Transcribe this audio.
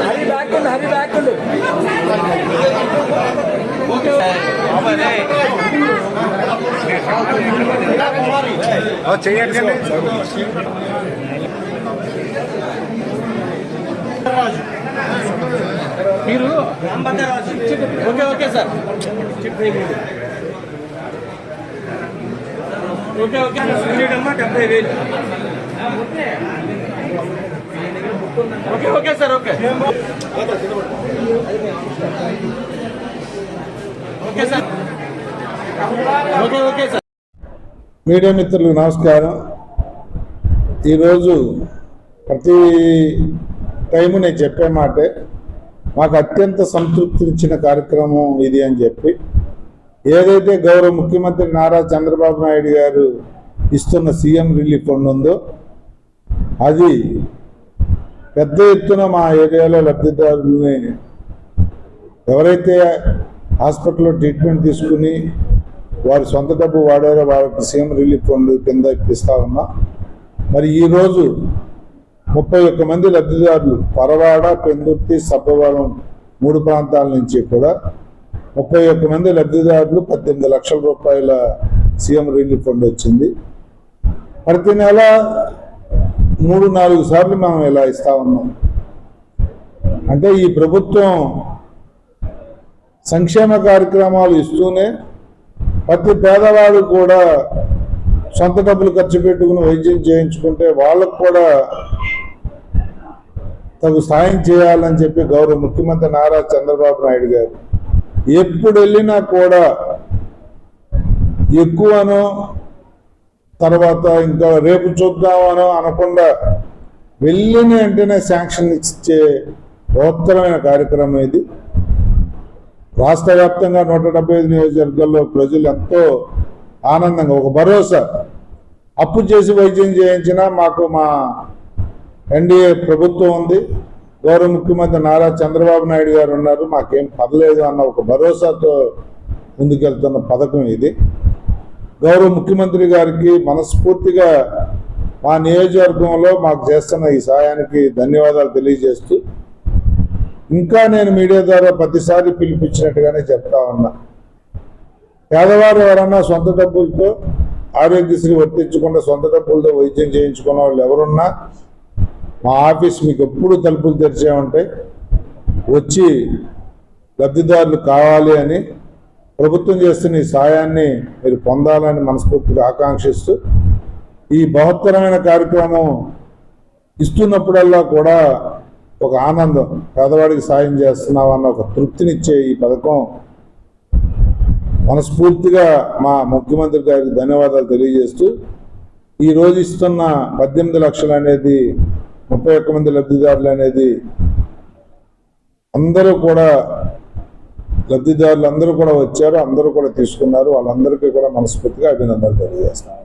Hari back ఉండు Hari back ఉండు చెయ్యండి మీరు okay okay sir. Okay okay. అమ్మా డెబ్బై వేలు. Okay okay sir okay. Okay sir. Okay okay sir. Media మిత్రులకు నమస్కారం. ఈరోజు ప్రతి టైము నేను చెప్పే మాటే మాకు అత్యంత సంతృప్తినిచ్చిన కార్యక్రమం ఇది అని చెప్పి ఏదైతే గౌరవ ముఖ్యమంత్రి నారా చంద్రబాబు నాయుడు గారు ఇస్తున్న సీఎం రిలీఫ్ ఫండ్ ఉందో అది పెద్ద ఎత్తున మా ఏరియాలో లబ్ధిదారులని ఎవరైతే హాస్పిటల్లో ట్రీట్మెంట్ తీసుకుని వారి సొంత డబ్బు వాడారో వాళ్ళకి సీఎం రిలీఫ్ ఫండ్ కింద ఇప్పిస్తా ఉన్నా. మరి ఈరోజు ముప్పై ఒక్క మంది లబ్ధిదారులు పరవాడ పెందుర్తి సబ్బవరం మూడు ప్రాంతాల నుంచి కూడా ముప్పై ఒక్క మంది లబ్ధిదారులు పద్దెనిమిది లక్షల రూపాయల సీఎం రిలీఫ్ ఫండ్ వచ్చింది. ప్రతి నెల మూడు నాలుగు సార్లు మనం ఇలా ఇస్తా ఉన్నాం. అంటే ఈ ప్రభుత్వం సంక్షేమ కార్యక్రమాలు ఇస్తూనే ప్రతి పేదవాడు కూడా సొంత డబ్బులు ఖర్చు పెట్టుకుని వైద్యం చేయించుకుంటే వాళ్ళకు కూడా తగు సాయం చేయాలని చెప్పి గౌరవ ముఖ్యమంత్రి నారా చంద్రబాబు నాయుడు గారు ఎప్పుడు వెళ్ళినా కూడా ఎక్కువనో తర్వాత ఇంకా రేపు చూద్దామనో అనకుండా వెళ్ళిన వెంటనే శాంక్షన్ ఇచ్చే బృహత్తరమైన కార్యక్రమం ఇది రాష్ట్ర వ్యాప్తంగా నూట డెబ్బై ఐదు నియోజకవర్గాల్లో ప్రజలు ఎంతో ఆనందంగా ఒక భరోసా. అప్పు చేసి వైద్యం చేయించినా మాకు మా ఎన్డీఏ ప్రభుత్వం ఉంది. గౌరవ ముఖ్యమంత్రి నారా చంద్రబాబు నాయుడు గారు ఉన్నారు. మాకేం పర్లేదు అన్న ఒక భరోసాతో ముందుకెళ్తున్న పథకం ఇది. గౌరవ ముఖ్యమంత్రి గారికి మనస్ఫూర్తిగా మా నియోజకవర్గంలో మాకు చేస్తున్న ఈ సాయానికి ధన్యవాదాలు తెలియజేస్తూ ఇంకా నేను మీడియా ద్వారా ప్రతిసారి పిలిపించినట్టుగానే చెప్తా ఉన్నా. పేదవారు ఎవరన్నా సొంత డబ్బులతో ఆరోగ్యశ్రీ వర్తించకుండా సొంత డబ్బులతో వైద్యం చేయించుకున్న వాళ్ళు ఎవరున్నా మా ఆఫీస్ మీకు ఎప్పుడు తలుపులు తెరిచే ఉంటాయి వచ్చి లబ్ధిదారులు కావాలి అని ప్రభుత్వం చేస్తున్న ఈ సాయాన్ని మీరు పొందాలని మనస్ఫూర్తిగా ఆకాంక్షిస్తూ ఈ బహత్తరమైన కార్యక్రమం ఇస్తున్నప్పుడల్లా కూడా ఒక ఆనందం. పేదవాడికి సాయం చేస్తున్నామన్న ఒక తృప్తినిచ్చే ఈ పథకం మనస్ఫూర్తిగా మా ముఖ్యమంత్రి గారికి ధన్యవాదాలు తెలియజేస్తూ ఈరోజు ఇస్తున్న పద్దెనిమిది లక్షలు అనేది ముప్పై ఒక్క మంది లబ్ధిదారులు అనేది అందరూ కూడా లబ్ధిదారులు అందరూ కూడా వచ్చారు అందరూ కూడా తీసుకున్నారు. వాళ్ళందరికీ కూడా మనస్ఫూర్తిగా అభినందనలు తెలియజేస్తాను